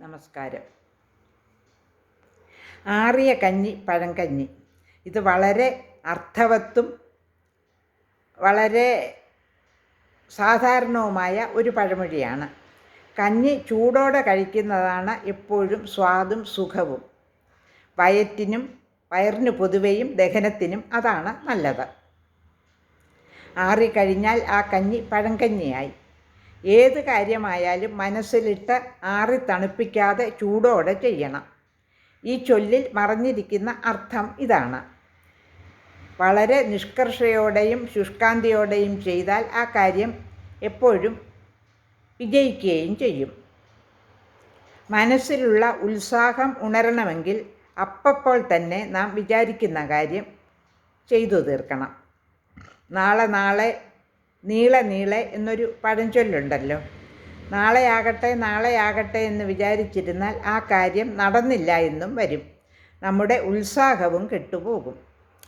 നമസ്കാരം. ആറിയ കഞ്ഞി പഴങ്കഞ്ഞി ഇത് വളരെ അർത്ഥവത്തും വളരെ സാധാരണവുമായ ഒരു പഴമൊഴിയാണ്. കഞ്ഞി ചൂടോടെ കഴിക്കുന്നതാണ് എപ്പോഴും സ്വാദും സുഖവും. വയറ്റിനും വയറിന് പൊതുവെയും ദഹനത്തിനും അതാണ് നല്ലത്. ആറിക്കഴിഞ്ഞാൽ ആ കഞ്ഞി പഴങ്കഞ്ഞിയായി ഏത് കാര്യമായാലും മനസ്സിലിട്ട് ആറി തണുപ്പിക്കാതെ ചൂടോടെ ചെയ്യണം. ഈ ചൊല്ലിൽ മറഞ്ഞിരിക്കുന്ന അർത്ഥം ഇതാണ്. വളരെ നിഷ്കർഷയോടെയും ശുഷ്കാന്തിയോടെയും ചെയ്താൽ ആ കാര്യം എപ്പോഴും വിജയിക്കുകയും ചെയ്യും. മനസ്സിലുള്ള ഉത്സാഹം ഉണരണമെങ്കിൽ അപ്പപ്പോൾ തന്നെ നാം വിചാരിക്കുന്ന കാര്യം ചെയ്തു തീർക്കണം. നാളെ നാളെ നീളെ നീളെ എന്നൊരു പഴഞ്ചൊല്ലുണ്ടല്ലോ. നാളെയാകട്ടെ നാളെയാകട്ടെ എന്ന് വിചാരിച്ചിരുന്നാൽ ആ കാര്യം നടന്നില്ല എന്നും വരും. നമ്മുടെ ഉത്സാഹവും കെട്ടുപോകും.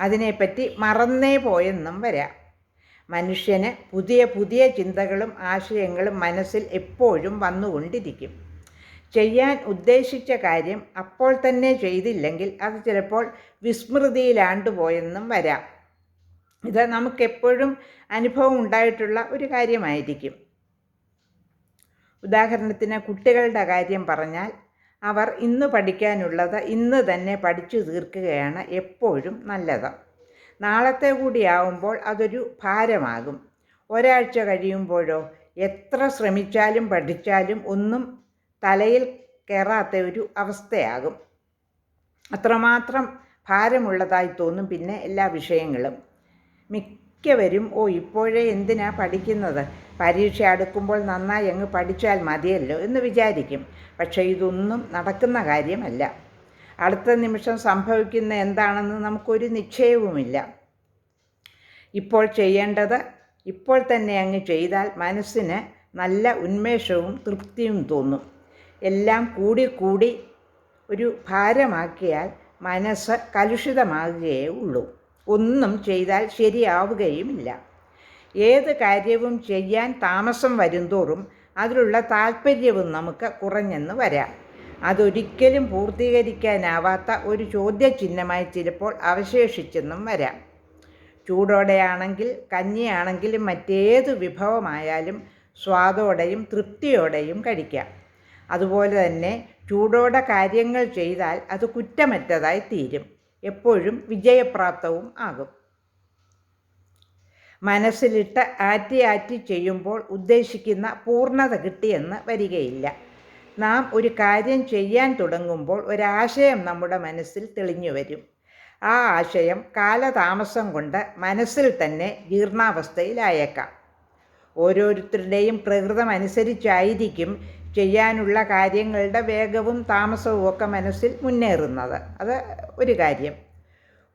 അതിനെപ്പറ്റി മറന്നേ പോയെന്നും വരാം. മനുഷ്യന് പുതിയ പുതിയ ചിന്തകളും ആശയങ്ങളും മനസ്സിൽ എപ്പോഴും വന്നുകൊണ്ടിരിക്കും. ചെയ്യാൻ ഉദ്ദേശിച്ച കാര്യം അപ്പോൾ തന്നെ ചെയ്തില്ലെങ്കിൽ അത് ചിലപ്പോൾ വിസ്മൃതിയിലാണ്ടുപോയെന്നും വരാം. ഇത് നമുക്കെപ്പോഴും അനുഭവം ഉണ്ടായിട്ടുള്ള ഒരു കാര്യമായിരിക്കും. ഉദാഹരണത്തിന് കുട്ടികളുടെ കാര്യം പറഞ്ഞാൽ അവർ ഇന്ന് പഠിക്കാനുള്ളത് ഇന്ന് തന്നെ പഠിച്ചു തീർക്കുകയാണ് എപ്പോഴും നല്ലത്. നാളത്തെ കൂടിയാവുമ്പോൾ അതൊരു ഭാരമാകും. ഒരാഴ്ച കഴിയുമ്പോഴോ എത്ര ശ്രമിച്ചാലും പഠിച്ചാലും ഒന്നും തലയിൽ കയറാത്ത ഒരു അവസ്ഥയാകും. അത്രമാത്രം ഭാരമുള്ളതായി തോന്നും പിന്നെ എല്ലാ വിഷയങ്ങളും. മിക്കവരും ഓ ഇപ്പോഴേ എന്തിനാ പഠിക്കുന്നത്? പരീക്ഷ അടുക്കുമ്പോൾ നന്നായി അങ്ങ് പഠിച്ചാൽ മതിയല്ലോ എന്ന് വിചാരിക്കും. പക്ഷേ ഇതൊന്നും നടക്കുന്ന കാര്യമല്ല. അടുത്ത നിമിഷം സംഭവിക്കുന്ന എന്താണെന്ന് നമുക്കൊരു നിശ്ചയവുമില്ല. ഇപ്പോൾ ചെയ്യേണ്ടത് ഇപ്പോൾ തന്നെ അങ്ങ് ചെയ്താൽ മനസ്സിന് നല്ല ഉന്മേഷവും തൃപ്തിയും തോന്നും. എല്ലാം കൂടി കൂടി ഒരു ഭാരമാക്കിയാൽ മനസ്സ് കലുഷിതമാകുകയേ ഉള്ളൂ. ഒന്നും ചെയ്താൽ ശരിയാവുകയുമില്ല. ഏത് കാര്യവും ചെയ്യാൻ താമസം വരുംതോറും അതിലുള്ള താല്പര്യവും നമുക്ക് കുറഞ്ഞെന്ന് വരാം. അതൊരിക്കലും പൂർത്തീകരിക്കാനാവാത്ത ഒരു ചോദ്യചിഹ്നമായി ചിലപ്പോൾ അവശേഷിച്ചെന്നും വരാം. ചൂടോടെയാണെങ്കിൽ കഞ്ഞിയാണെങ്കിലും മറ്റേത് വിഭവമായാലും സ്വാദോടെയും തൃപ്തിയോടെയും കഴിക്കാം. അതുപോലെ തന്നെ ചൂടോടെ കാര്യങ്ങൾ ചെയ്താൽ അത് കുറ്റമറ്റതായി തീരും. എപ്പോഴും വിജയപ്രാപ്തവും ആകും. മനസ്സിലിട്ട് ആറ്റി ആറ്റി ചെയ്യുമ്പോൾ ഉദ്ദേശിക്കുന്ന പൂർണത കിട്ടിയെന്ന് വരികയില്ല. നാം ഒരു കാര്യം ചെയ്യാൻ തുടങ്ങുമ്പോൾ ഒരാശയം നമ്മുടെ മനസ്സിൽ തെളിഞ്ഞു വരും. ആ ആശയം കാലതാമസം കൊണ്ട് മനസ്സിൽ തന്നെ ജീർണാവസ്ഥയിലായേക്കാം. ഓരോരുത്തരുടെയും പ്രകൃതം അനുസരിച്ചായിരിക്കും ചെയ്യാനുള്ള കാര്യങ്ങളുടെ വേഗവും താമസവും ഒക്കെ മനസ്സിൽ മുന്നേറുന്നത്. അത് ഒരു കാര്യം.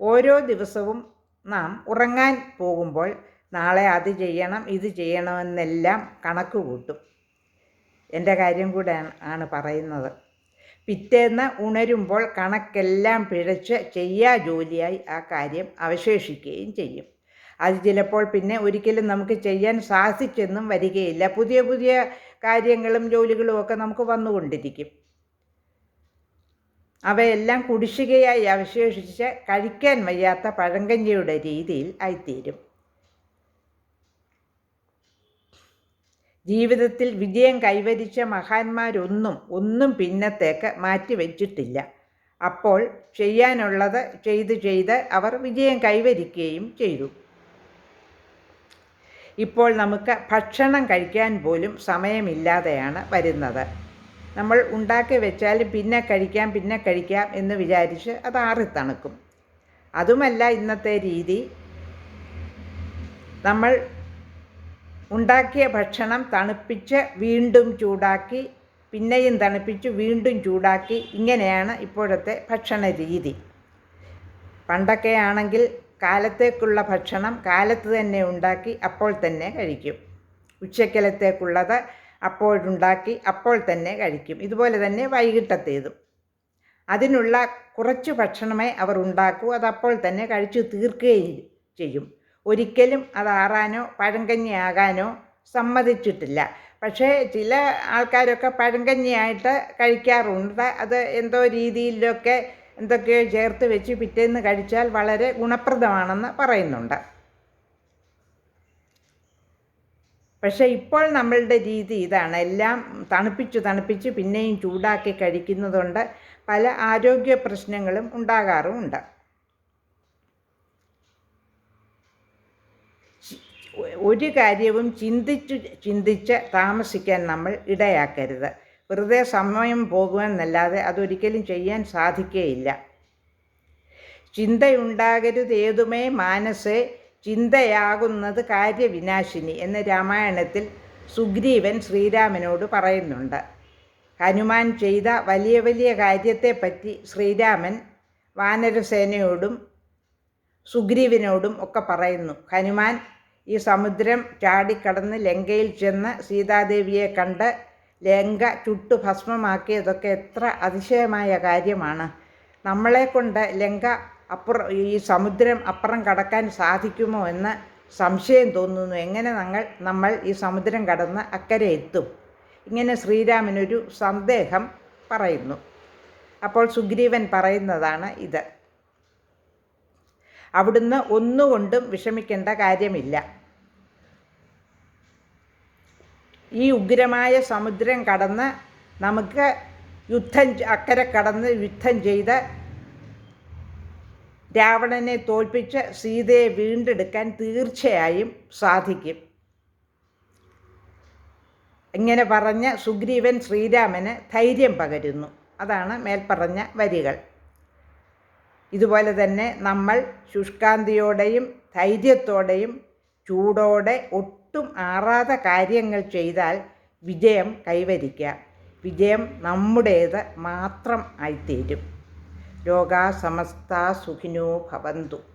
ഓരോ ദിവസവും നാം ഉറങ്ങാൻ പോകുമ്പോൾ നാളെ അത് ചെയ്യണം ഇത് ചെയ്യണമെന്നെല്ലാം കണക്ക് കൂട്ടും. എന്റെ കാര്യം കൂടെ ആണ് പറയുന്നത്. പിറ്റേന്ന് ഉണരുമ്പോൾ കണക്കെല്ലാം പിഴച്ച് ചെയ്യാ ജോലിയായി ആ കാര്യം അവശേഷിക്കുകയും ചെയ്യും. അത് ചിലപ്പോൾ പിന്നെ ഒരിക്കലും നമുക്ക് ചെയ്യാൻ സാധിച്ചെന്നും വരികയില്ല. പുതിയ പുതിയ കാര്യങ്ങളും ജോലികളും ഒക്കെ നമുക്ക് വന്നുകൊണ്ടിരിക്കും. അവയെല്ലാം കുടിശ്ശികയായി അവശേഷിച്ച് കഴിക്കാൻ വയ്യാത്ത പഴങ്കഞ്ഞിയുടെ രീതിയിൽ ആയിത്തീരും. ജീവിതത്തിൽ വിജയം കൈവരിച്ച മഹാന്മാരൊന്നും ഒന്നും പിന്നത്തേക്ക് മാറ്റിവെച്ചിട്ടില്ല. അപ്പോൾ ചെയ്യാനുള്ളത് ചെയ്ത് ചെയ്ത് അവർ വിജയം കൈവരിക്കുകയും ചെയ്തു. ഇപ്പോൾ നമുക്ക് ഭക്ഷണം കഴിക്കാൻ പോലും സമയമില്ലാതെയാണ് വരുന്നത്. നമ്മൾ ഉണ്ടാക്കി വെച്ചാൽ പിന്നെ കഴിക്കാം പിന്നെ കഴിക്കാം എന്ന് വിചാരിച്ച് അത് ആറിത്തണുക്കും അതുമല്ല ഇന്നത്തെ രീതി. നമ്മൾ ഉണ്ടാക്കിയ ഭക്ഷണം തണുപ്പിച്ച് വീണ്ടും ചൂടാക്കി പിന്നെയും തണുപ്പിച്ച് വീണ്ടും ചൂടാക്കി ഇങ്ങനെയാണ് ഇപ്പോഴത്തെ ഭക്ഷണ രീതി. പണ്ടൊക്കെ ആണെങ്കിൽ കാലത്തേക്കുള്ള ഭക്ഷണം കാലത്ത് തന്നെ ഉണ്ടാക്കി അപ്പോൾ തന്നെ കഴിക്കും. ഉച്ചക്കലത്തേക്കുള്ളത് അപ്പോഴുണ്ടാക്കി അപ്പോൾ തന്നെ കഴിക്കും. ഇതുപോലെ തന്നെ വൈകിട്ടത്തേതും. അതിനുള്ള കുറച്ച് ഭക്ഷണമേ അവർ ഉണ്ടാക്കൂ. അത് അപ്പോൾ തന്നെ കഴിച്ചു തീർക്കുകയും ചെയ്യും. ഒരിക്കലും അത് ആറാനോ പഴങ്കഞ്ഞിയാകാനോ സമ്മതിച്ചിട്ടില്ല. പക്ഷേ ചില ആൾക്കാരൊക്കെ പഴങ്കഞ്ഞിയായിട്ട് കഴിക്കാറുണ്ട്. അത് എന്തോ രീതിയിലൊക്കെ എന്തൊക്കെയോ ചേർത്ത് വെച്ച് പിറ്റേന്ന് കഴിച്ചാൽ വളരെ ഗുണപ്രദമാണെന്ന് പറയുന്നുണ്ട്. പക്ഷേ ഇപ്പോൾ നമ്മളുടെ രീതി ഇതാണ്. എല്ലാം തണുപ്പിച്ച് തണുപ്പിച്ച് പിന്നെയും ചൂടാക്കി കഴിക്കുന്നതുകൊണ്ട് പല ആരോഗ്യ പ്രശ്നങ്ങളും ഉണ്ടാകാറുമുണ്ട്. ഒരു കാര്യവും ചിന്തിച്ച് ചിന്തിച്ച് താമസിക്കാൻ നമ്മൾ ഇടയാക്കരുത്. വെറുതെ സമയം പോകുമെന്നല്ലാതെ അതൊരിക്കലും ചെയ്യാൻ സാധിക്കുകയില്ല ചിന്തയുണ്ടാകരുത് ഏതുമേ മാനസേ ചിന്തയാകുന്നത് കാര്യവിനാശിനി എന്ന് രാമായണത്തിൽ സുഗ്രീവൻ ശ്രീരാമനോട് പറയുന്നുണ്ട്. ഹനുമാൻ ചെയ്ത വലിയ വലിയ കാര്യത്തെപ്പറ്റി ശ്രീരാമൻ വാനരസേനയോടും സുഗ്രീവനോടും ഒക്കെ പറയുന്നു. ഹനുമാൻ ഈ സമുദ്രം ചാടിക്കടന്ന് ലങ്കയിൽ ചെന്ന് സീതാദേവിയെ കണ്ട് ലങ്ക ചുട്ടു ഭസ്മമാക്കിയതൊക്കെ എത്ര അതിശയമായ കാര്യമാണ്. നമ്മളെ കൊണ്ട് ലങ്ക അപ്പുറം ഈ സമുദ്രം അപ്പുറം കടക്കാൻ സാധിക്കുമോ എന്ന് സംശയം തോന്നുന്നു. എങ്ങനെ ഞങ്ങൾ നമ്മൾ ഈ സമുദ്രം കടന്ന് അക്കരെ എത്തും? ഇങ്ങനെ ശ്രീരാമനൊരു സന്ദേഹം പറയുന്നു. അപ്പോൾ സുഗ്രീവൻ പറയുന്നതാണ് ഇത്. അവിടുന്ന് ഒന്നുകൊണ്ടും വിഷമിക്കേണ്ട കാര്യമില്ല. ഈ ഉഗ്രമായ സമുദ്രം കടന്ന് നമുക്ക് യുദ്ധം അക്കരെ കടന്ന് യുദ്ധം ചെയ്ത് രാവണനെ തോൽപ്പിച്ച് സീതയെ വീണ്ടെടുക്കാൻ തീർച്ചയായും സാധിക്കും. ഇങ്ങനെ പറഞ്ഞ സുഗ്രീവൻ ശ്രീരാമന് ധൈര്യം പകരുന്നു. അതാണ് മേൽപ്പറഞ്ഞ വരികൾ. ഇതുപോലെ തന്നെ നമ്മൾ ശുഷ്കാന്തിയോടെയും ധൈര്യത്തോടെയും ചൂടോടെ ഒട്ടും ആറാതെ കാര്യങ്ങൾ ചെയ്താൽ വിജയം കൈവരിക്കാം വിജയം നമ്മുടേത് മാത്രം ആയിത്തീരും. ലോകാ സമസ്ത സുഖിനോ ഭവന്തു.